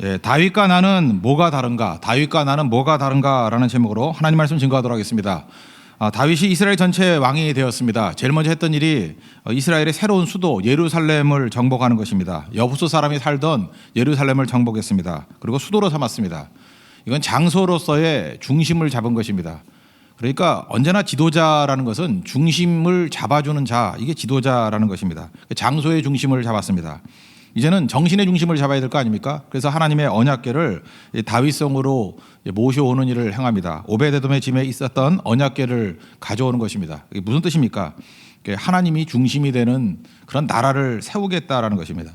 예, 다윗과 나는 뭐가 다른가? 다윗과 나는 뭐가 다른가라는 제목으로 하나님 말씀 증거하도록 하겠습니다. 아, 다윗이 이스라엘 전체 왕이 되었습니다. 제일 먼저 했던 일이 어, 이스라엘의 새로운 수도 예루살렘을 정복하는 것입니다. 여부수 사람이 살던 예루살렘을 정복했습니다. 그리고 수도로 삼았습니다. 이건 장소로서의 중심을 잡은 것입니다. 그러니까 언제나 지도자라는 것은 중심을 잡아주는 자, 이게 지도자라는 것입니다. 장소의 중심을 잡았습니다. 이제는 정신의 중심을 잡아야 될 거 아닙니까? 그래서 하나님의 언약궤를 이 다윗성으로 모셔오는 일을 행합니다. 오베데돔의 짐에 있었던 언약궤를 가져오는 것입니다. 이게 무슨 뜻입니까? 하나님이 중심이 되는 그런 나라를 세우겠다라는 것입니다.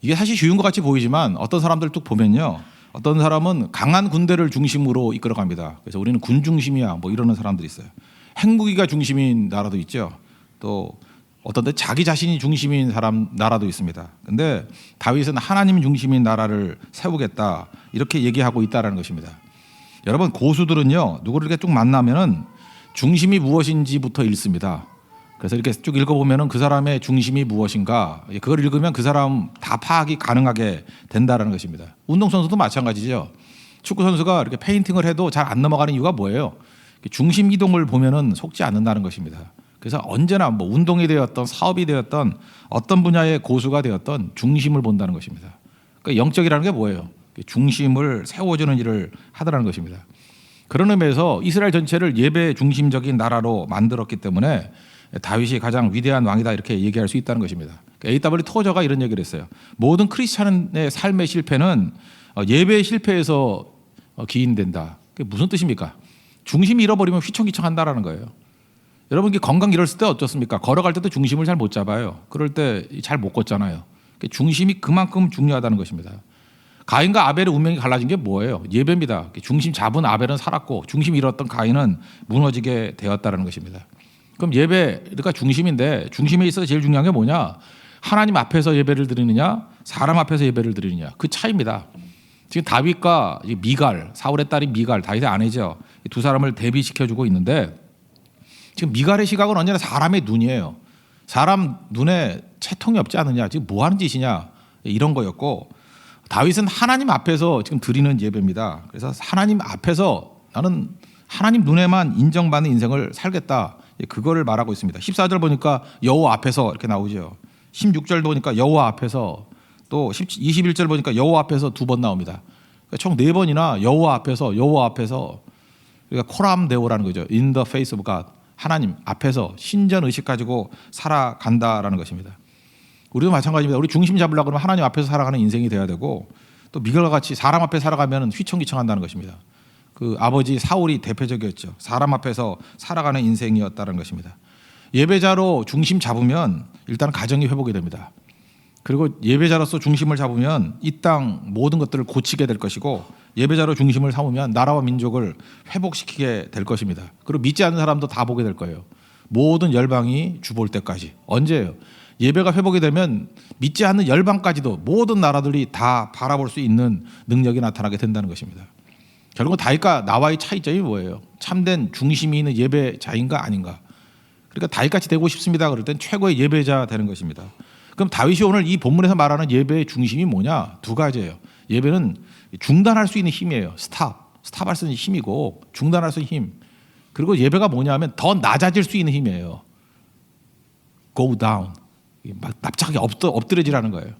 이게 사실 쉬운 것 같이 보이지만 어떤 사람들 뚝 보면요. 어떤 사람은 강한 군대를 중심으로 이끌어 갑니다. 그래서 우리는 군 중심이야 뭐 이러는 사람들이 있어요. 핵무기가 중심인 나라도 있죠. 또 어떤 데 자기 자신이 중심인 사람 나라도 있습니다. 근데 다윗은 하나님 중심인 나라를 세우겠다 이렇게 얘기하고 있다라는 것입니다. 여러분 고수들은요 누구를 이렇게 쭉 만나면은 중심이 무엇인지부터 읽습니다. 그래서 이렇게 쭉 읽어보면은 그 사람의 중심이 무엇인가 그걸 읽으면 그 사람 다 파악이 가능하게 된다라는 것입니다. 운동 선수도 마찬가지죠. 축구 선수가 이렇게 페인팅을 해도 잘 안 넘어가는 이유가 뭐예요? 중심 이동을 보면은 속지 않는다는 것입니다. 그래서 언제나 뭐 운동이 되었던 사업이 되었던 어떤 분야의 고수가 되었던 중심을 본다는 것입니다. 그러니까 영적이라는 게 뭐예요? 중심을 세워주는 일을 하더라는 것입니다. 그런 의미에서 이스라엘 전체를 예배 중심적인 나라로 만들었기 때문에 다윗이 가장 위대한 왕이다 이렇게 얘기할 수 있다는 것입니다. 그러니까 A.W. 토저가 이런 얘기를 했어요. 모든 크리스찬의 삶의 실패는 어, 예배 실패에서 어, 기인된다. 그게 무슨 뜻입니까? 중심이 잃어버리면 휘청휘청한다라는 거예요. 여러분 이 건강 잃었을 때 어떻습니까? 걸어갈 때도 중심을 잘 못 잡아요. 그럴 때 잘 못 걷잖아요. 중심이 그만큼 중요하다는 것입니다. 가인과 아벨의 운명이 갈라진 게 뭐예요? 예배입니다. 중심 잡은 아벨은 살았고 중심 잃었던 가인은 무너지게 되었다는 것입니다. 그럼 예배가 중심인데 중심에 있어서 제일 중요한 게 뭐냐? 하나님 앞에서 예배를 드리느냐, 사람 앞에서 예배를 드리느냐 그 차이입니다. 지금 다윗과 미갈 사울의 딸이 미갈 다윗의 아내죠. 두 사람을 대비시켜주고 있는데 지금 미갈의 시각은 언제나 사람의 눈이에요. 사람 눈에 채통이 없지 않느냐, 지금 뭐 하는 짓이냐 이런 거였고 다윗은 하나님 앞에서 지금 드리는 예배입니다. 그래서 하나님 앞에서 나는 하나님 눈에만 인정받는 인생을 살겠다. 그거를 말하고 있습니다. 14절 보니까 여호와 앞에서 이렇게 나오죠. 16절 보니까 여호와 앞에서 또 21절 보니까 여호와 앞에서 두 번 나옵니다. 그러니까 총네 번이나 여호와 앞에서 여호와 앞에서 그러니까 코람 데오라는 거죠. In the face of God. 하나님 앞에서 신전 의식 가지고 살아간다라는 것입니다. 우리도 마찬가지입니다. 우리 중심 잡으려고 그러면 하나님 앞에서 살아가는 인생이 돼야 되고 또 미갈과 같이 사람 앞에 살아가면 휘청휘청한다는 것입니다. 그 아버지 사울이 대표적이었죠. 사람 앞에서 살아가는 인생이었다는 것입니다. 예배자로 중심 잡으면 일단 가정이 회복이 됩니다. 그리고 예배자로서 중심을 잡으면 이 땅 모든 것들을 고치게 될 것이고 예배자로 중심을 삼으면 나라와 민족을 회복시키게 될 것입니다. 그리고 믿지 않는 사람도 다 보게 될 거예요. 모든 열방이 주볼 때까지 언제예요? 예배가 회복이 되면 믿지 않는 열방까지도 모든 나라들이 다 바라볼 수 있는 능력이 나타나게 된다는 것입니다. 결국 다윗과 나와의 차이점이 뭐예요? 참된 중심이 있는 예배자인가 아닌가? 그러니까 다윗같이 되고 싶습니다. 그럴 땐 최고의 예배자 되는 것입니다. 그럼 다윗이 오늘 이 본문에서 말하는 예배의 중심이 뭐냐? 두 가지예요. 예배는 중단할 수 있는 힘이에요. 스탑. 스탑할 수 있는 힘이고 중단할 수 있는 힘. 그리고 예배가 뭐냐면 더 낮아질 수 있는 힘이에요. go down. 막 납작하게 엎드, 엎드 려지라는 거예요.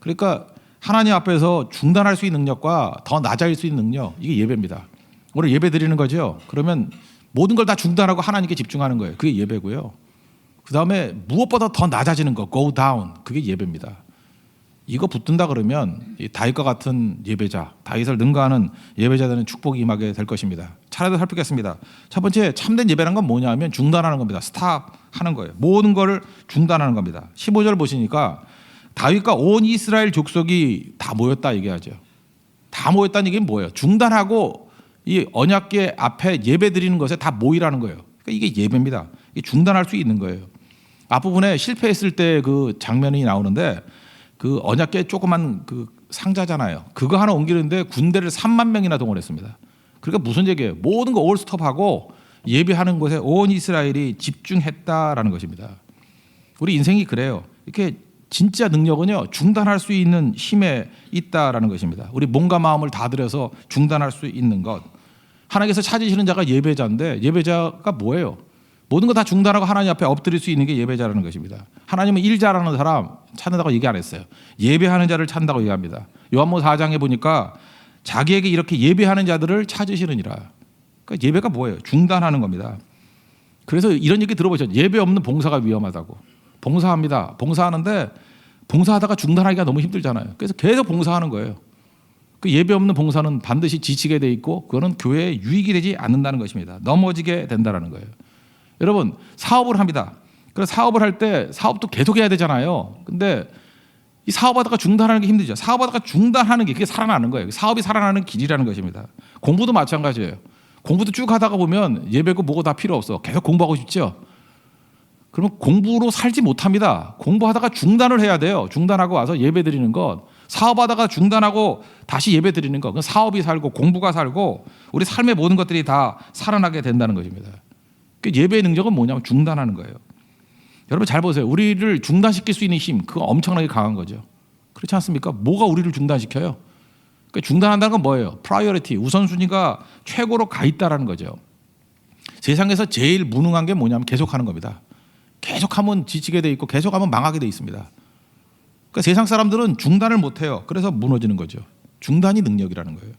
그러니까 하나님 앞에서 중단할 수 있는 능력과 더 낮아질 수 있는 능력 이게 예배입니다. 오늘 예배 드리는 거죠. 그러면 모든 걸 다 중단하고 하나님께 집중하는 거예요. 그게 예배고요. 그 다음에 무엇보다 더 낮아지는 거, go down. 그게 예배입니다. 이거 붙든다 그러면 다윗과 같은 예배자, 다윗을 능가하는 예배자들은 축복이 임하게 될 것입니다. 차례도 살피겠습니다. 첫 번째 참된 예배란 건 뭐냐면 중단하는 겁니다. 스탑 하는 거예요. 모든 걸 중단하는 겁니다. 15절 보시니까 다윗과 온 이스라엘 족속이 다 모였다 얘기하죠. 다 모였다는 얘기는 뭐예요? 중단하고 이 언약계 앞에 예배 드리는 것에 다 모이라는 거예요. 그러니까 이게 예배입니다. 이게 중단할 수 있는 거예요. 앞부분에 실패했을 때 그 장면이 나오는데 그 언약계 조그만 그 상자잖아요. 그거 하나 옮기는데 군대를 3만 명이나 동원했습니다. 그러니까 무슨 얘기예요? 모든 거 올스톱하고 예배하는 곳에 온 이스라엘이 집중했다라는 것입니다. 우리 인생이 그래요. 이렇게 진짜 능력은요 중단할 수 있는 힘에 있다라는 것입니다. 우리 몸과 마음을 다 들여서 중단할 수 있는 것. 하나님께서 찾으시는 자가 예배자인데 예배자가 뭐예요? 모든 거 다 중단하고 하나님 앞에 엎드릴 수 있는 게 예배자라는 것입니다. 하나님은 일 잘하는 사람 찾는다고 얘기 안 했어요. 예배하는 자를 찾는다고 얘기합니다. 요한모 4장에 보니까 자기에게 이렇게 예배하는 자들을 찾으시느니라. 그러니까 예배가 뭐예요? 중단하는 겁니다. 그래서 이런 얘기 들어보셨죠? 예배 없는 봉사가 위험하다고. 봉사합니다. 봉사하는데 봉사하다가 중단하기가 너무 힘들잖아요. 그래서 계속 봉사하는 거예요. 그 예배 없는 봉사는 반드시 지치게 돼 있고 그거는 교회에 유익이 되지 않는다는 것입니다. 넘어지게 된다라는 거예요. 여러분 사업을 합니다. 그래서 사업을 할 때 사업도 계속 해야 되잖아요. 근데 이 사업하다가 중단하는 게 힘들죠. 사업하다가 중단하는 게 그게 살아나는 거예요. 사업이 살아나는 길이라는 것입니다. 공부도 마찬가지예요. 공부도 쭉 하다가 보면 예배고 뭐고 다 필요 없어. 계속 공부하고 싶죠. 그러면 공부로 살지 못합니다. 공부하다가 중단을 해야 돼요. 중단하고 와서 예배 드리는 것. 사업하다가 중단하고 다시 예배 드리는 것. 사업이 살고 공부가 살고 우리 삶의 모든 것들이 다 살아나게 된다는 것입니다. 그 예배의 능력은 뭐냐면 중단하는 거예요. 여러분 잘 보세요. 우리를 중단시킬 수 있는 힘, 그거 엄청나게 강한 거죠. 그렇지 않습니까? 뭐가 우리를 중단시켜요? 그 중단한다는 건 뭐예요? 프라이어리티, 우선순위가 최고로 가 있다라는 거죠. 세상에서 제일 무능한 게 뭐냐면 계속하는 겁니다. 계속하면 지치게 돼 있고 계속하면 망하게 돼 있습니다. 그러니까 세상 사람들은 중단을 못 해요. 그래서 무너지는 거죠. 중단이 능력이라는 거예요.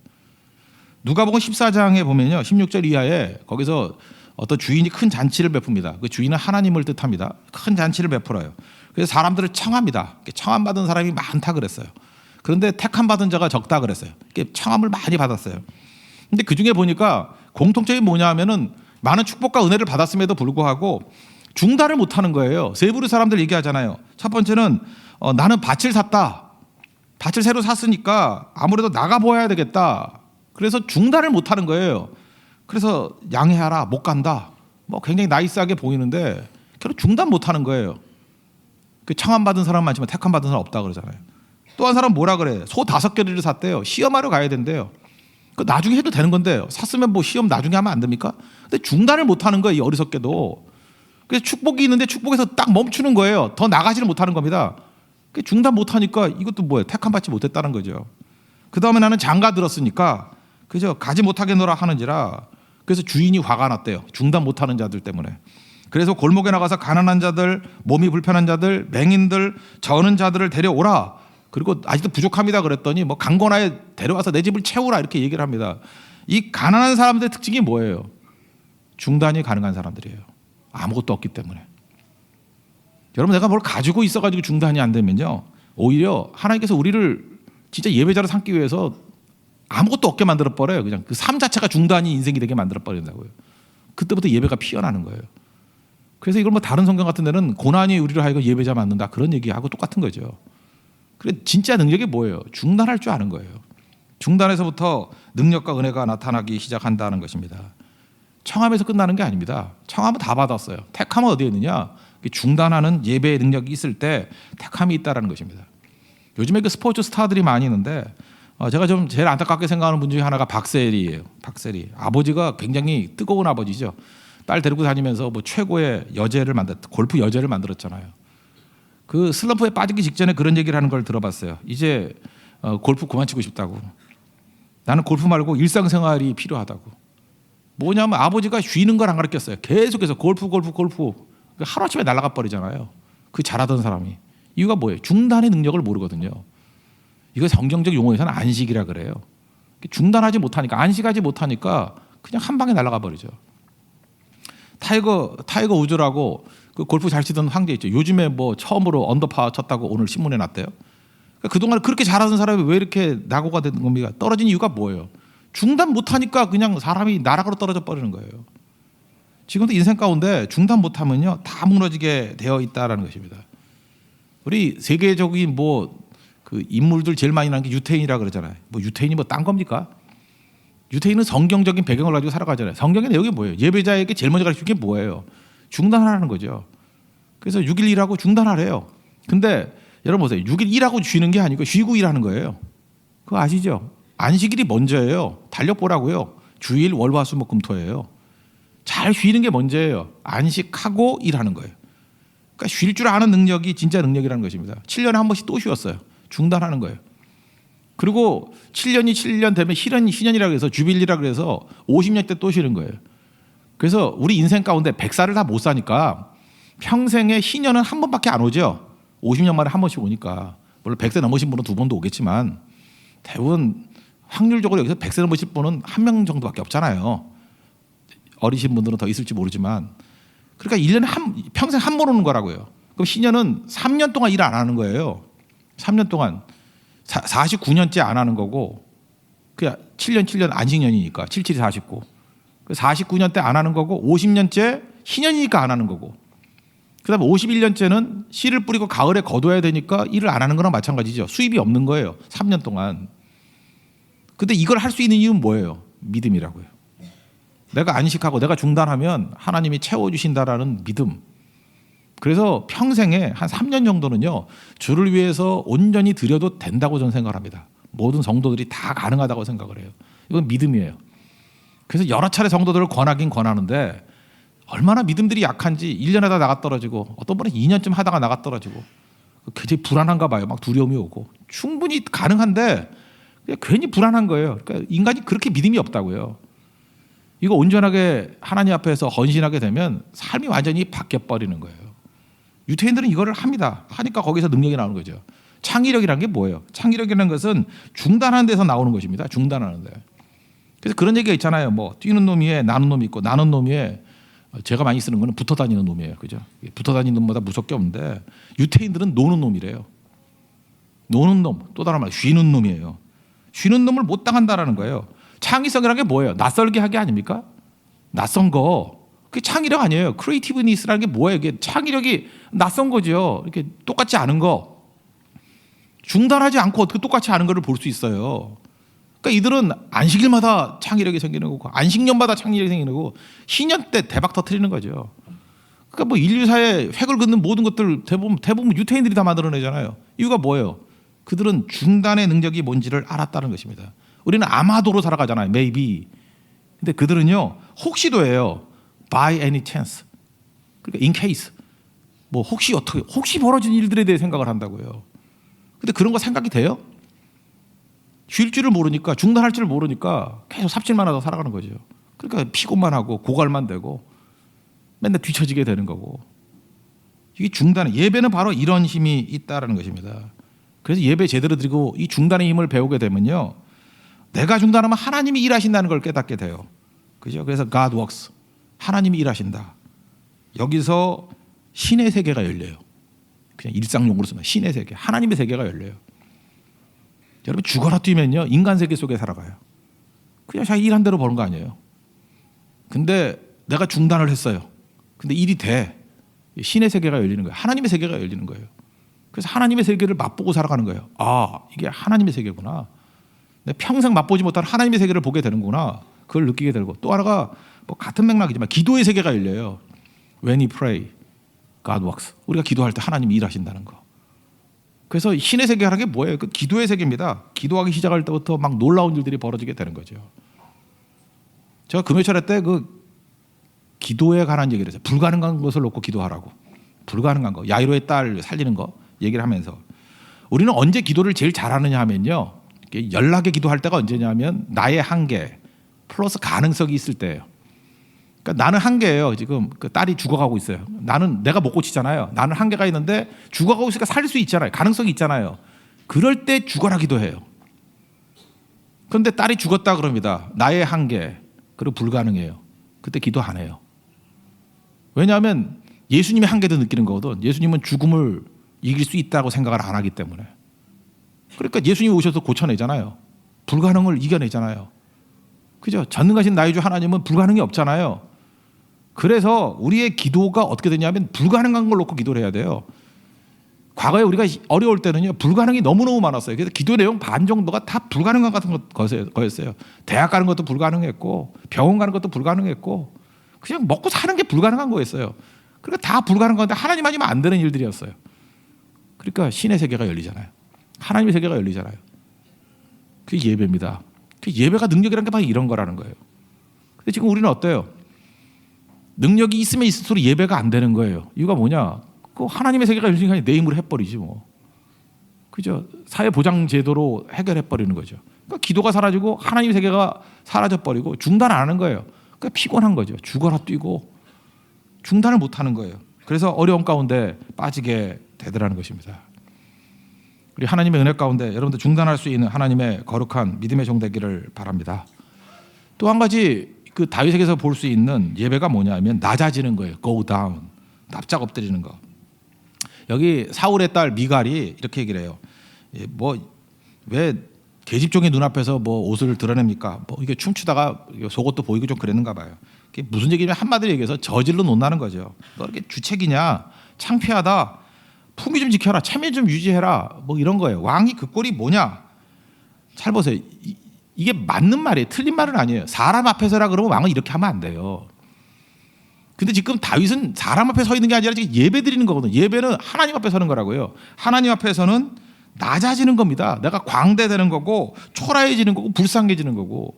누가복음 14장에 보면요. 16절 이하에 거기서 어떤 주인이 큰 잔치를 베풉니다. 그 주인은 하나님을 뜻합니다. 큰 잔치를 베풀어요. 그래서 사람들을 청합니다. 청함 받은 사람이 많다 그랬어요. 그런데 택함 받은 자가 적다 그랬어요. 청함을 많이 받았어요. 근데 그 중에 보니까 공통점이 뭐냐면은 많은 축복과 은혜를 받았음에도 불구하고 중단을 못 하는 거예요. 세부리 사람들 얘기하잖아요. 첫 번째는 어, 나는 밭을 샀다. 밭을 새로 샀으니까 아무래도 나가 보아야 되겠다. 그래서 중단을 못 하는 거예요. 그래서 양해하라 못 간다. 뭐 굉장히 나이스하게 보이는데 결국 중단 못 하는 거예요. 그 청함 받은 사람 많지만 택함 받은 사람 없다 그러잖아요. 또 한 사람 뭐라 그래? 소 다섯 개를 샀대요. 시험하러 가야 된대요. 그 나중에 해도 되는 건데요. 샀으면 뭐 시험 나중에 하면 안 됩니까? 근데 중단을 못 하는 거예요. 이 어리석게도. 그래서 축복이 있는데 축복에서 딱 멈추는 거예요. 더 나가지를 못하는 겁니다. 그 중단 못 하니까 이것도 뭐예요? 택함 받지 못했다는 거죠. 그 다음에 나는 장가 들었으니까 그죠 가지 못하겠노라 하는지라 그래서 주인이 화가 났대요. 중단 못하는 자들 때문에. 그래서 골목에 나가서 가난한 자들, 몸이 불편한 자들, 맹인들, 저는 자들을 데려오라. 그리고 아직도 부족합니다 그랬더니 뭐 강권하에 데려와서 내 집을 채우라 이렇게 얘기를 합니다. 이 가난한 사람들의 특징이 뭐예요? 중단이 가능한 사람들이에요. 아무것도 없기 때문에. 여러분 내가 뭘 가지고 있어가지고 중단이 안 되면요. 오히려 하나님께서 우리를 진짜 예배자로 삼기 위해서 아무것도 없게 만들어 버려요. 그냥 그 삶 자체가 중단이 인생이 되게 만들어 버린다고요. 그때부터 예배가 피어나는 거예요. 그래서 이걸 뭐 다른 성경 같은 데는 고난이 우리를 하여금 예배자 만든다 그런 얘기하고 똑같은 거죠. 그래 진짜 능력이 뭐예요? 중단할 줄 아는 거예요. 중단에서부터 능력과 은혜가 나타나기 시작한다는 것입니다. 청함에서 끝나는 게 아닙니다. 청함은 다 받았어요. 택함은 어디에 있느냐? 중단하는 예배의 능력이 있을 때 택함이 있다라는 것입니다. 요즘에 그 스포츠 스타들이 많이 있는데 어, 제가 좀 제일 안타깝게 생각하는 분 중에 하나가 박세리예요. 박세리 아버지가 굉장히 뜨거운 아버지죠. 딸 데리고 다니면서 뭐 최고의 여제를 만들 골프 여제를 만들었잖아요. 그 슬럼프에 빠지기 직전에 그런 얘기를 하는 걸 들어봤어요. 이제 어, 골프 그만 치고 싶다고. 나는 골프 말고 일상생활이 필요하다고. 뭐냐면 아버지가 쉬는 걸 안 가르쳤어요. 계속해서 골프 골프 골프 하루아침에 날아가 버리잖아요. 그 잘하던 사람이. 이유가 뭐예요? 중단의 능력을 모르거든요. 이거 성경적 용어에서는 안식이라 그래요. 중단하지 못하니까 안식하지 못하니까 그냥 한 방에 날아가 버리죠. 타이거 타이거 우즈라고 그 골프 잘 치던 황제 있죠. 요즘에 뭐 처음으로 언더파 쳤다고 오늘 신문에 났대요. 그러니까 그동안 그렇게 잘하던 사람이 왜 이렇게 낙오가 되는 겁니까? 떨어진 이유가 뭐예요? 중단 못하니까 그냥 사람이 나락으로 떨어져 버리는 거예요. 지금도 인생 가운데 중단 못하면요 다 무너지게 되어 있다라는 것입니다. 우리 세계적인 뭐 그 인물들 제일 많이 나는 게 유태인이라 그러잖아요. 뭐 유태인이 뭐 딴 겁니까? 유태인은 성경적인 배경을 가지고 살아가잖아요. 성경의 내용이 뭐예요? 예배자에게 제일 먼저 가르치는 게 뭐예요? 중단하라는 거죠. 그래서 6일 일하고 중단하래요. 근데 여러분 보세요. 6일 일하고 쉬는 게 아니고 쉬고 일하는 거예요. 그거 아시죠? 안식일이 먼저예요. 달력 보라고요. 주일 월화수목금토예요. 잘 쉬는 게 먼저예요. 안식하고 일하는 거예요. 그러니까 쉴 줄 아는 능력이 진짜 능력이라는 것입니다. 7년에 한 번씩 또 쉬었어요. 중단하는 거예요. 그리고 7년이 7년 되면 희년 희년이라 그래서 주빌리라 그래서 50년 때 또 쉬는 거예요. 그래서 우리 인생 가운데 100살을 다 못 사니까 평생에 희년은 한 번밖에 안 오죠. 50년 만에 한 번씩 오니까. 물론 100세 넘으신 분은 두 번도 오겠지만 대부분 확률적으로 여기서 100세 넘으실 분은 한 명 정도밖에 없잖아요. 어리신 분들은 더 있을지 모르지만 그러니까 1년에 한 평생 한 번 오는 거라고요. 그럼 신년은 3년 동안 일 안 하는 거예요. 3년 동안 49년째 안 하는 거고 그냥 7년 7년 안식년이니까 77이 49. 49년 때 안 하는 거고 50년째 희년이니까 안 하는 거고 그다음에 51년째는 씨를 뿌리고 가을에 거둬야 되니까 일을 안 하는 거랑 마찬가지죠. 수입이 없는 거예요. 3년 동안. 근데 이걸 할 수 있는 이유는 뭐예요? 믿음이라고요. 내가 안식하고 내가 중단하면 하나님이 채워 주신다라는 믿음. 그래서 평생에 한 3년 정도는요. 주를 위해서 온전히 드려도 된다고 저는 생각을 합니다. 모든 성도들이 다 가능하다고 생각을 해요. 이건 믿음이에요. 그래서 여러 차례 성도들을 권하긴 권하는데 얼마나 믿음들이 약한지 1년 하다 나가 떨어지고 어떤 분은 2년쯤 하다가 나가 떨어지고 굉장히 불안한가 봐요. 막 두려움이 오고 충분히 가능한데 괜히 불안한 거예요. 그러니까 인간이 그렇게 믿음이 없다고요. 이거 온전하게 하나님 앞에서 헌신하게 되면 삶이 완전히 바뀌어 버리는 거예요. 유태인들은 이거를 합니다. 하니까 거기서 능력이 나오는 거죠. 창의력이라는 게 뭐예요? 창의력이라는 것은 중단하는 데서 나오는 것입니다. 중단하는 데. 그래서 그런 얘기가 있잖아요. 뭐 뛰는 놈 위에 나는 놈이 있고 나는 놈 위에 제가 많이 쓰는 거는 붙어 다니는 놈이에요. 그죠? 붙어 다니는 놈보다 무섭게 없는데 유태인들은 노는 놈이래요. 노는 놈, 또 다른 말 쉬는 놈이에요. 쉬는 놈을 못 당한다라는 거예요. 창의성이라는 게 뭐예요? 낯설게 하게 아닙니까? 낯선 거. 그게 창의력 아니에요. 크리에이티브니스라는 게 뭐예요? 이게 창의력이 낯선 거죠. 이렇게 똑같지 않은 거. 중단하지 않고 어떻게 똑같이 하는 거를 볼 수 있어요. 그러니까 이들은 안식일마다 창의력이 생기는 거고 안식년마다 창의력이 생기는 거고 신년 때 대박 터트리는 거죠. 그러니까 뭐 인류사의 획을 긋는 모든 것들 대부분 대부분 유태인들이 다 만들어내잖아요. 이유가 뭐예요? 그들은 중단의 능력이 뭔지를 알았다는 것입니다. 우리는 아마도로 살아가잖아요. maybe. 근데 그들은요 혹시도예요. By any chance. 그러니까 in case. 뭐 혹시 어떻게 혹시 벌어진 일들에 대해 생각을 한다고요. 근데 그런 거 생각이 돼요? 쉴 줄을 모르니까 중단할 줄을 모르니까 계속 삽질만 하다 살아가는 거죠. 그러니까 피곤만 하고 고갈만 되고 맨날 뒤처지게 되는 거고 이게 중단 예배는 바로 이런 힘이 있다라는 것입니다. 그래서 예배 제대로 드리고 이 중단의 힘을 배우게 되면요 내가 중단하면 하나님이 일하신다는 걸 깨닫게 돼요. 그죠? 그래서 God works 하나님이 일하신다. 여기서 신의 세계가 열려요. 그냥 일상용어로 쓰면 신의 세계, 하나님의 세계가 열려요. 여러분 죽어라 뛰면요 인간 세계 속에 살아가요. 그냥 자기 일한 대로 버는 거 아니에요. 근데 내가 중단을 했어요. 근데 일이 돼. 신의 세계가 열리는 거예요. 하나님의 세계가 열리는 거예요. 그래서 하나님의 세계를 맛보고 살아가는 거예요. 아 이게 하나님의 세계구나. 내 평생 맛보지 못한 하나님의 세계를 보게 되는구나. 그걸 느끼게 되고 또 하나가 뭐 같은 맥락이지만 기도의 세계가 열려요. When we pray, God works. 우리가 기도할 때 하나님이 일하신다는 거. 그래서 신의 세계라는 게 뭐예요? 그 기도의 세계입니다. 기도하기 시작할 때부터 막 놀라운 일들이 벌어지게 되는 거죠. 제가 금요철에 때그 기도에 관한 얘기를 했어요. 불가능한 것을 놓고 기도하라고. 불가능한 거. 야이로의 딸 살리는 거 얘기를 하면서 우리는 언제 기도를 제일 잘하느냐 하면요. 연락에 기도할 때가 언제냐면 나의 한계 플러스 가능성이 있을 때예요. 그러니까 나는 한계예요. 지금 그 딸이 죽어가고 있어요. 나는 내가 못 고치잖아요. 나는 한계가 있는데 죽어가고 있으니까 살릴 수 있잖아요. 가능성이 있잖아요. 그럴 때 죽어라 기도해요. 그런데 딸이 죽었다 그럽니다. 나의 한계 그리고 불가능해요. 그때 기도 안 해요. 왜냐하면 예수님의 한계도 느끼는 거거든. 예수님은 죽음을 이길 수 있다고 생각을 안 하기 때문에. 그러니까 예수님이 오셔서 고쳐내잖아요. 불가능을 이겨내잖아요. 그죠? 전능하신 나의 주 하나님은 불가능이 없잖아요. 그래서 우리의 기도가 어떻게 되냐면 불가능한 걸 놓고 기도를 해야 돼요. 과거에 우리가 어려울 때는요 불가능이 너무너무 많았어요. 그래서 기도 내용 반 정도가 다 불가능한 같은 거였어요. 대학 가는 것도 불가능했고 병원 가는 것도 불가능했고 그냥 먹고 사는 게 불가능한 거였어요. 그러니까 다 불가능한 건데 하나님 아니면 안 되는 일들이었어요. 그러니까 신의 세계가 열리잖아요. 하나님의 세계가 열리잖아요. 그게 예배입니다. 그 예배가 능력이라는 게 바로 이런 거라는 거예요. 근데 지금 우리는 어때요? 능력이 있으면 있을수록 예배가 안 되는 거예요. 이유가 뭐냐? 그 하나님의 세계가 열심히 내 힘으로 해버리지 뭐. 그죠? 사회 보장 제도로 해결해 버리는 거죠. 그러니까 기도가 사라지고 하나님의 세계가 사라져 버리고 중단 안 하는 거예요. 그러니까 피곤한 거죠. 죽어라 뛰고 중단을 못 하는 거예요. 그래서 어려움 가운데 빠지게 되더라는 것입니다. 우리 하나님의 은혜 가운데 여러분들 중단할 수 있는 하나님의 거룩한 믿음의 종 되기를 바랍니다. 또 한 가지 그 다윗에게서 볼 수 있는 예배가 뭐냐면 낮아지는 거예요. go down. 납작 엎드리는 거. 여기 사울의 딸 미갈이 이렇게 얘기를 해요. 예, 뭐왜 계집종의 눈앞에서 뭐 옷을 드러냅니까? 뭐 이게 춤추다가 속옷도 보이고 좀 그랬는가 봐요. 그게 무슨 얘기냐면 한마디로 얘기해서 저질러 논다는 거죠. 너 이렇게 주책이냐? 창피하다. 품위 좀 지켜라. 체면 좀 유지해라. 뭐 이런 거예요. 왕이 그 꼴이 뭐냐? 잘 보세요. 이, 이게 맞는 말이에요. 틀린 말은 아니에요. 사람 앞에서라 그러면 왕은 이렇게 하면 안 돼요. 근데 지금 다윗은 사람 앞에 서 있는 게 아니라 지금 예배 드리는 거거든요. 예배는 하나님 앞에 서는 거라고요. 하나님 앞에서는 낮아지는 겁니다. 내가 광대되는 거고 초라해지는 거고 불쌍해지는 거고.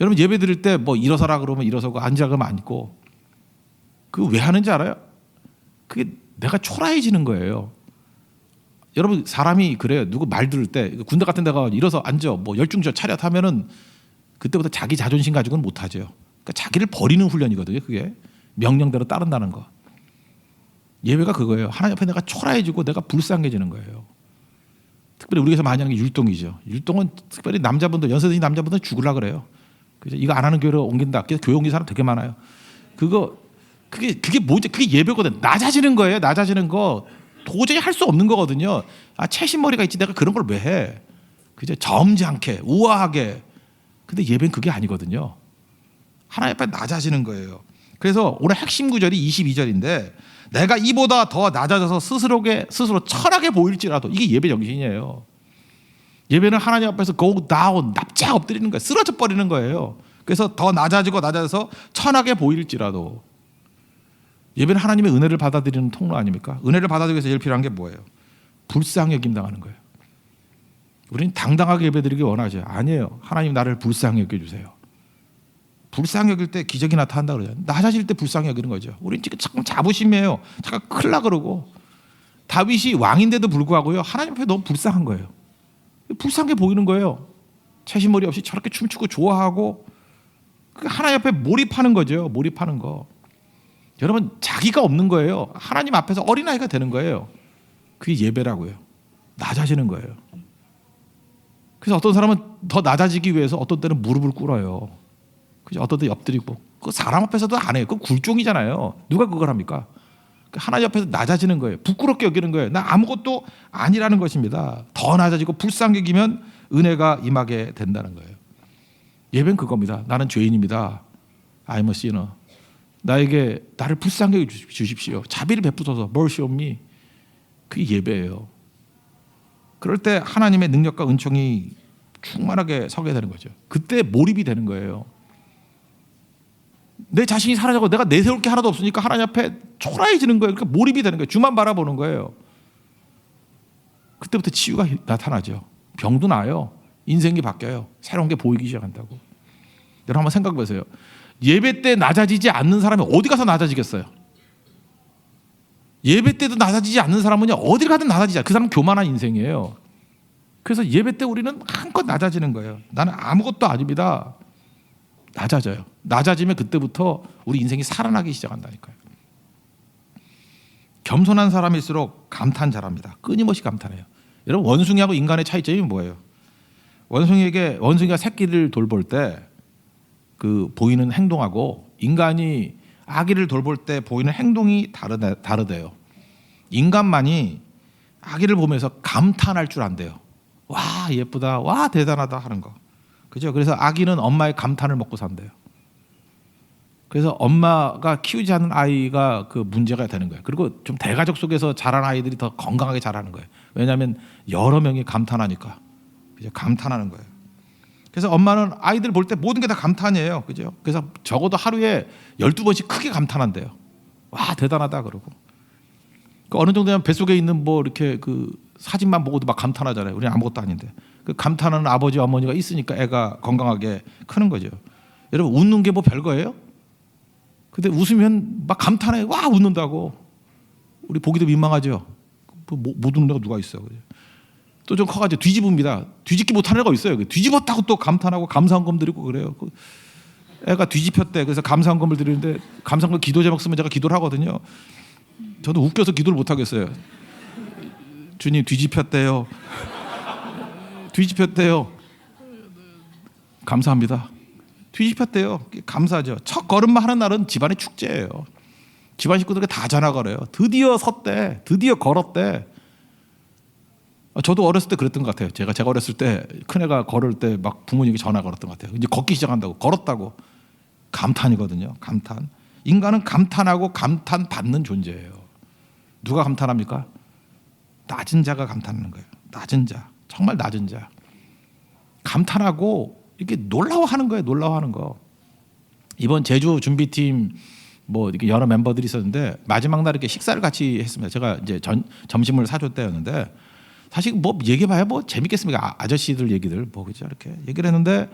여러분 예배 드릴 때 뭐 일어서라 그러면 일어서고 앉으라 그러면 앉고. 그 왜 하는지 알아요? 그게 내가 초라해지는 거예요. 여러분 사람이 그래요. 누구 말 들을 때 군대 같은 데가 일어서 앉아 뭐 열중저 차렷 하면은 그때부터 자기 자존심 가지고는 못 하죠. 그러니까 자기를 버리는 훈련이거든요. 그게 명령대로 따른다는 거. 예배가 그거예요. 하나님 앞에 내가 초라해지고 내가 불쌍해지는 거예요. 특별히 우리에서 많이 하는 게 율동이죠. 율동은 특별히 남자분들 연세드신 남자분들 죽으려 그래요. 그죠? 이거 안 하는 교회로 옮긴다. 그래서 교회 옮긴 사람 되게 많아요. 그거 그게 그게 뭐지? 그게 예배거든. 낮아지는 거예요. 낮아지는 거 도저히 할 수 없는 거거든요. 아 채신머리가 있지 내가 그런 걸 왜 해? 그죠? 점잖게 우아하게. 근데 예배는 그게 아니거든요. 하나님 앞에 낮아지는 거예요. 그래서 오늘 핵심 구절이 22절인데 내가 이보다 더 낮아져서 스스로게 스스로 철하게 보일지라도 이게 예배 정신이에요. 예배는 하나님 앞에서 go down 납작 엎드리는 거예요. 쓰러져 버리는 거예요. 그래서 더 낮아지고 낮아져서 천하게 보일지라도 예배는 하나님의 은혜를 받아들이는 통로 아닙니까? 은혜를 받아들이기 위해서 제일 필요한 게 뭐예요? 불쌍히 여김 당하는 거예요. 우리는 당당하게 예배드리기 원하죠. 아니에요. 하나님 나를 불쌍히 여겨주세요. 불쌍히 여길 때 기적이 나타난다 그러죠. 낮아질 때 불쌍히 여기는 거죠. 우리는 지금 잠깐 자부심이에요. 잠깐 클라 그러고 다윗이 왕인데도 불구하고요. 하나님 앞에 너무 불쌍한 거예요. 불쌍해 보이는 거예요. 채신머리 없이 저렇게 춤추고 좋아하고 그 하나님 앞에 몰입하는 거죠. 몰입하는 거. 여러분 자기가 없는 거예요. 하나님 앞에서 어린아이가 되는 거예요. 그게 예배라고요. 낮아지는 거예요. 그래서 어떤 사람은 더 낮아지기 위해서 어떤 때는 무릎을 꿇어요. 그죠? 어떤 때 엎드리고. 그 사람 앞에서도 안 해요. 그 굴종이잖아요. 누가 그걸 합니까? 그 하나님 앞에서 낮아지는 거예요. 부끄럽게 여기는 거예요. 나 아무것도 아니라는 것입니다. 더 낮아지고 불쌍히 여기면 은혜가 임하게 된다는 거예요. 예배는 그겁니다. 나는 죄인입니다. I'm a sinner. 나에게 나를 불쌍히 여겨 주십시오. 자비를 베푸소서. mercy on me. 그게 예배예요. 그럴 때 하나님의 능력과 은총이 충만하게 서게 되는 거죠. 그때 몰입이 되는 거예요. 내 자신이 사라져고 내가 내세울 게 하나도 없으니까 하나님 앞에 초라해지는 거예요. 그러니까 몰입이 되는 거예요. 주만 바라보는 거예요. 그때부터 치유가 나타나죠. 병도 나요. 인생이 바뀌어요. 새로운 게 보이기 시작한다고. 여러분 한번 생각해 보세요. 예배 때 낮아지지 않는 사람이 어디 가서 낮아지겠어요? 예배 때도 낮아지지 않는 사람은요 어딜 가든 낮아지자. 그 사람 은 교만한 인생이에요. 그래서 예배 때 우리는 한껏 낮아지는 거예요. 나는 아무것도 아닙니다. 낮아져요. 낮아지면 그때부터 우리 인생이 살아나기 시작한다니까요. 겸손한 사람일수록 감탄 잘합니다. 끊임없이 감탄해요. 여러분 원숭이하고 인간의 차이점이 뭐예요? 원숭이에게 원숭이가 새끼를 돌볼 때 그 보이는 행동하고 인간이 아기를 돌볼 때 보이는 행동이 다르다, 다르대요. 인간만이 아기를 보면서 감탄할 줄 안돼요. 와 예쁘다, 와 대단하다 하는 거. 그죠? 그래서 아기는 엄마의 감탄을 먹고 산대요. 그래서 엄마가 키우지 않는 아이가 그 문제가 되는 거예요. 그리고 좀 대가족 속에서 자란 아이들이 더 건강하게 자라는 거예요. 왜냐하면 여러 명이 감탄하니까. 그죠? 감탄하는 거예요. 그래서 엄마는 아이들 볼 때 모든 게 다 감탄이에요. 그죠? 그래서 적어도 하루에 12번씩 크게 감탄한대요. 와, 대단하다 그러고. 그 어느 정도면 뱃속에 있는 뭐 이렇게 그 사진만 보고도 막 감탄하잖아요. 우리는 아무것도 아닌데. 그 감탄하는 아버지 어머니가 있으니까 애가 건강하게 크는 거죠. 여러분 웃는 게 뭐 별거예요? 근데 웃으면 막 감탄해. 와 웃는다고. 우리 보기도 민망하죠. 뭐, 못- 못 웃는 애가 누가 있어. 또 좀 커가지고 뒤집습니다. 뒤집기 못하는 애가 있어요. 그 뒤집었다고 또 감탄하고 감사헌금 드리고 그래요. 그 애가 뒤집혔대. 그래서 감사헌금을 드리는데 감사헌금 기도 제목 쓰면 제가 기도를 하거든요. 저도 웃겨서 기도를 못 하겠어요. 주님 뒤집혔대요. 뒤집혔대요. 감사합니다. 뒤집혔대요. 감사하죠. 첫 걸음만 하는 날은 집안의 축제예요. 집안 식구들에게 다 전화 걸어요. 드디어 섰대. 드디어 걸었대. 아, 저도 어렸을 때 그랬던 것 같아요. 제가 제가 어렸을 때 큰애가 걸을 때 막 부모님께 전화 걸었던 것 같아요. 이제 걷기 시작한다고 걸었다고 감탄이거든요. 감탄. 인간은 감탄하고 감탄 받는 존재예요. 누가 감탄합니까? 낮은 자가 감탄하는 거예요. 낮은 자, 정말 낮은 자. 감탄하고 이렇게 놀라워하는 거예요. 놀라워하는 거. 이번 제주 준비팀 뭐 이렇게 여러 멤버들이 있었는데 마지막 날 이렇게 식사를 같이 했습니다. 제가 이제 전, 점심을 사줬대였는데 사실 뭐 얘기해봐야 뭐 재밌겠습니까? 아, 아저씨들 얘기들 뭐 그죠 이렇게 얘기를 했는데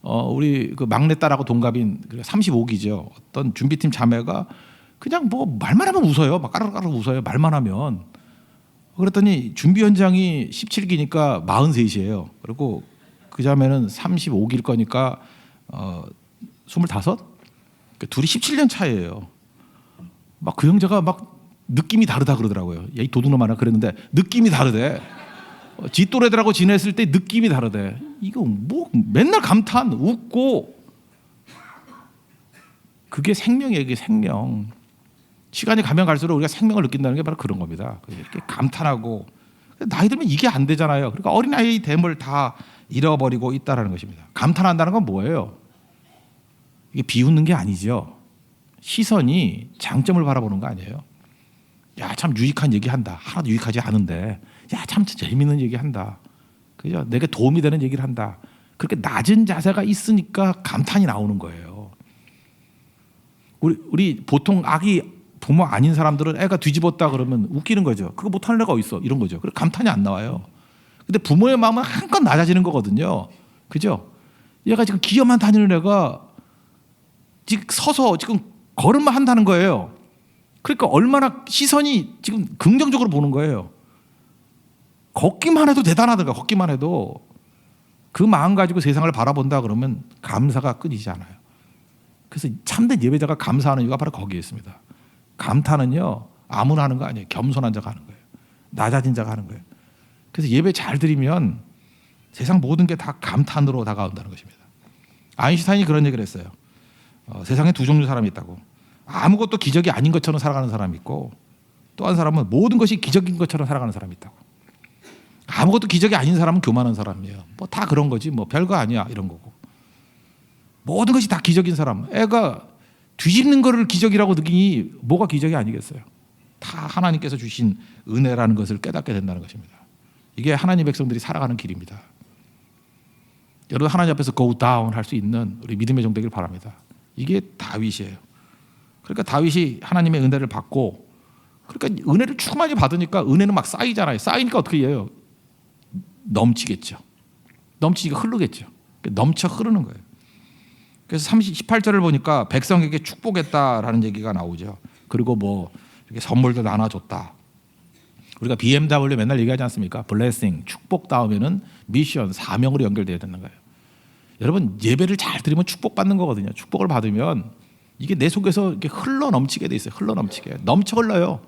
어 우리 그 막내 딸하고 동갑인 35기죠. 어떤 준비팀 자매가 그냥 뭐 말만 하면 웃어요. 막 까르르까르 웃어요. 말만 하면 그랬더니 준비 현장이 17기니까 43이에요. 그리고 그 자매는 35기일 거니까 어 25? 그러니까 둘이 17년 차이예요. 막 그 형제가 막 느낌이 다르다 그러더라고요. 야, 이 도둑놈 하나 그랬는데 느낌이 다르대. 어, 지 또래들하고 지냈을 때 느낌이 다르대. 이거 뭐 맨날 감탄, 웃고 그게 생명이에요. 이게 생명. 시간이 가면 갈수록 우리가 생명을 느낀다는 게 바로 그런 겁니다. 이렇게 감탄하고 나이 들면 이게 안 되잖아요. 그러니까 어린 아이의 됨을 다 잃어버리고 있다라는 것입니다. 감탄한다는 건 뭐예요? 이게 비웃는 게 아니죠. 시선이 장점을 바라보는 거 아니에요. 야 참 유익한 얘기한다. 하나도 유익하지 않은데 야 참 재밌는 얘기한다. 그죠? 내게 도움이 되는 얘기를 한다. 그렇게 낮은 자세가 있으니까 감탄이 나오는 거예요. 우리 우리 보통 아기 부모 아닌 사람들은 애가 뒤집었다 그러면 웃기는 거죠. 그거 못하는 애가 어딨어? 이런 거죠. 그래 감탄이 안 나와요. 근데 부모의 마음은 한껏 낮아지는 거거든요. 그죠? 얘가 지금 기어만 다니는 애가 지금 서서 지금 걸음만 한다는 거예요. 그러니까 얼마나 시선이 지금 긍정적으로 보는 거예요. 걷기만 해도 대단하다가 걷기만 해도 그 마음 가지고 세상을 바라본다 그러면 감사가 끊이지 않아요. 그래서 참된 예배자가 감사하는 이유가 바로 거기에 있습니다. 감탄은요 아무나 하는 거 아니에요. 겸손한 자가 하는 거예요. 낮아진 자가 하는 거예요. 그래서 예배 잘 드리면 세상 모든 게 다 감탄으로 다가온다는 것입니다. 아인슈타인이 그런 얘기를 했어요. 어, 세상에 두 종류 사람이 있다고. 아무것도 기적이 아닌 것처럼 살아가는 사람이 있고 또 한 사람은 모든 것이 기적인 것처럼 살아가는 사람이 있다고. 아무것도 기적이 아닌 사람은 교만한 사람이에요. 뭐 다 그런 거지. 뭐 별거 아니야 이런 거고. 모든 것이 다 기적인 사람. 애가 뒤집는 거를 기적이라고 느끼니 뭐가 기적이 아니겠어요. 다 하나님께서 주신 은혜라는 것을 깨닫게 된다는 것입니다. 이게 하나님 백성들이 살아가는 길입니다. 여러분 하나님 앞에서 go down 할 수 있는 우리 믿음의 종 되길 바랍니다. 이게 다윗이에요. 그러니까 다윗이 하나님의 은혜를 받고 그러니까 은혜를 충만히 받으니까 은혜는 막 쌓이잖아요. 쌓이니까 어떻게 해요? 넘치겠죠. 넘치니까 흐르겠죠. 넘쳐 흐르는 거예요. 그래서 30, 18절을 보니까 백성에게 축복했다라는 얘기가 나오죠. 그리고 뭐 이렇게 선물도 나눠줬다. 우리가 BMW 맨날 얘기하지 않습니까? 블레싱, 축복 다음에는 미션, 사명으로 연결돼야 되는 거예요. 여러분 예배를 잘 드리면 축복받는 거거든요. 축복을 받으면 이게 내 속에서 이렇게 흘러 넘치게 돼 있어요. 흘러 넘치게 넘쳐 흘러요.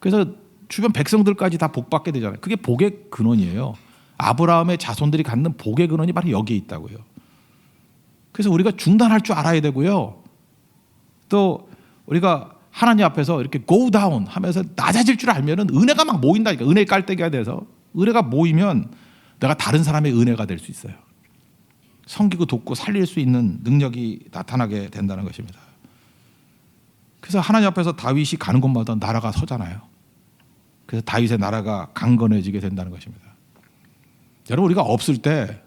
그래서 주변 백성들까지 다 복받게 되잖아요. 그게 복의 근원이에요. 아브라함의 자손들이 갖는 복의 근원이 바로 여기에 있다고요. 그래서 우리가 중단할 줄 알아야 되고요. 또 우리가 하나님 앞에서 이렇게 go down 하면서 낮아질 줄 알면은 은혜가 막 모인다니까. 은혜 깔때기가 돼서 은혜가 모이면 내가 다른 사람의 은혜가 될 수 있어요. 섬기고 돕고 살릴 수 있는 능력이 나타나게 된다는 것입니다. 그래서 하나님 앞에서 다윗이 가는 곳마다 나라가 서잖아요. 그래서 다윗의 나라가 강건해지게 된다는 것입니다. 여러분 우리가 없을 때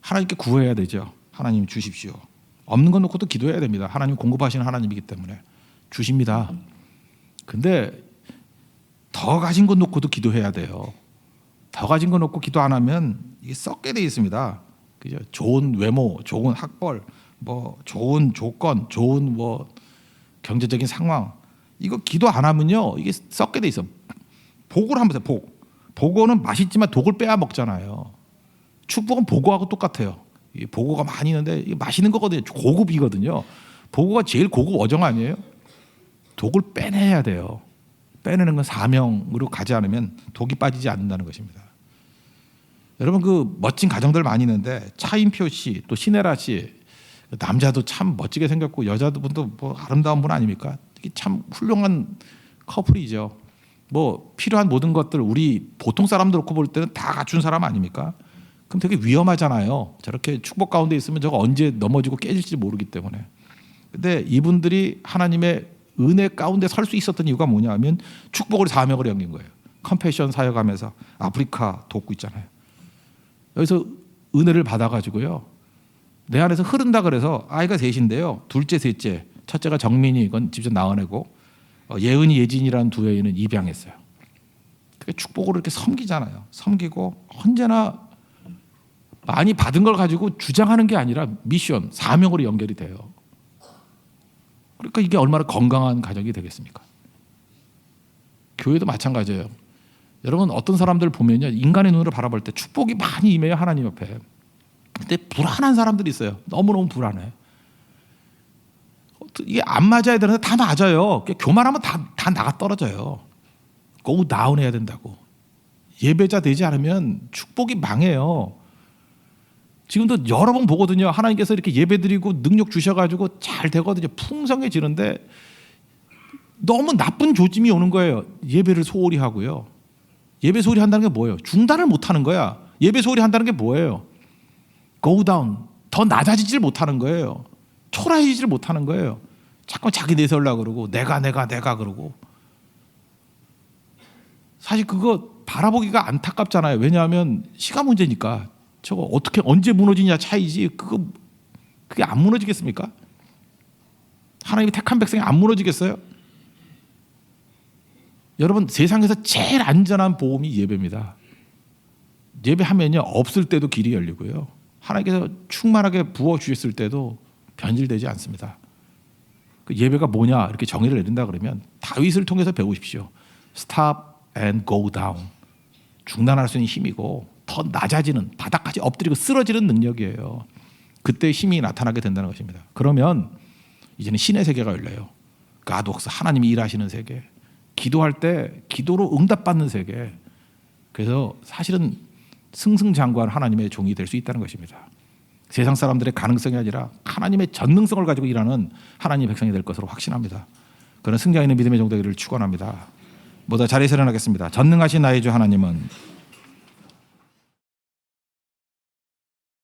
하나님께 구해야 되죠. 하나님 주십시오. 없는 건 놓고도 기도해야 됩니다. 하나님 공급하시는 하나님이기 때문에 주십니다. 근데 더 가진 것 놓고도 기도해야 돼요. 더 가진 거 놓고 기도 안 하면 이게 썩게 돼 있습니다. 그죠? 좋은 외모, 좋은 학벌, 뭐 좋은 조건, 좋은 뭐 경제적인 상황 이거 기도 안 하면요 이게 썩게 돼 있어. 복을 한번 보세요. 복. 복어는 맛있지만 독을 빼야 먹잖아요. 축복은 복어하고 똑같아요. 이 복어가 많이 있는데 이게 맛있는 거거든요. 고급이거든요. 복어가 제일 고급 어정 아니에요? 독을 빼내야 돼요. 빼내는 건 사명으로 가지 않으면 독이 빠지지 않는다는 것입니다. 여러분 그 멋진 가정들 많이 있는데 차인표 씨, 또 신혜라 씨 남자도 참 멋지게 생겼고 여자도 분도 뭐 아름다운 분 아닙니까? 참 훌륭한 커플이죠. 뭐 필요한 모든 것들 우리 보통 사람들 놓고 볼 때는 다 갖춘 사람 아닙니까? 그럼 되게 위험하잖아요. 저렇게 축복 가운데 있으면 저거 언제 넘어지고 깨질지 모르기 때문에. 근데 이분들이 하나님의 은혜 가운데 설 수 있었던 이유가 뭐냐하면 축복을 사명을 여긴 거예요. 컴패션 사역하면서 아프리카 돕고 있잖아요. 여기서 은혜를 받아가지고요. 내 안에서 흐른다 그래서 아이가 셋인데요. 둘째, 셋째. 첫째가 정민이 이건 직접 낳아내고 어, 예은이, 예진이라는 두 애는 입양했어요. 그게 축복으로 이렇게 섬기잖아요. 섬기고 언제나 많이 받은 걸 가지고 주장하는 게 아니라 미션, 사명으로 연결이 돼요. 그러니까 이게 얼마나 건강한 가정이 되겠습니까? 교회도 마찬가지예요. 여러분 어떤 사람들 보면요 인간의 눈으로 바라볼 때 축복이 많이 임해요 하나님 옆에. 근데 불안한 사람들이 있어요. 너무 너무 불안해. 이게 안 맞아야 되는데 다 맞아요. 교만하면 다, 다 나가 떨어져요. go down 해야 된다고. 예배자 되지 않으면 축복이 망해요. 지금도 여러 번 보거든요. 하나님께서 이렇게 예배 드리고 능력 주셔가지고 잘 되거든요. 풍성해지는데 너무 나쁜 조짐이 오는 거예요. 예배를 소홀히 하고요. 예배 소홀히 한다는 게 뭐예요? 중단을 못 하는 거야. 예배 소홀히 한다는 게 뭐예요? Go down. 더 낮아지질 못하는 거예요. 초라해지질 못하는 거예요. 자꾸 자기 내세우려고 그러고 내가 내가 내가 그러고 사실 그거 바라보기가 안타깝잖아요. 왜냐하면 시간 문제니까 저거 어떻게 언제 무너지냐 차이지 그거 그게 안 무너지겠습니까? 하나님이 택한 백성이 안 무너지겠어요? 여러분 세상에서 제일 안전한 보험이 예배입니다. 예배하면요 없을 때도 길이 열리고요. 하나님께서 충만하게 부어 주셨을 때도 변질되지 않습니다. 그 예배가 뭐냐 이렇게 정의를 내린다 그러면 다윗을 통해서 배우십시오. Stop and go down. 중단할 수 있는 힘이고 더 낮아지는 바닥까지 엎드리고 쓰러지는 능력이에요. 그때 힘이 나타나게 된다는 것입니다. 그러면 이제는 신의 세계가 열려요. 가독스 하나님이 일하시는 세계. 기도할 때 기도로 응답받는 세계. 그래서 사실은 승승장구한 하나님의 종이 될 수 있다는 것입니다. 세상 사람들의 가능성이 아니라 하나님의 전능성을 가지고 일하는 하나님의 백성이 될 것으로 확신합니다. 그런 승자 있는 믿음의 종되기를 축원합니다. 모두 자리에 일어나겠습니다. 전능하신 나의 주 하나님은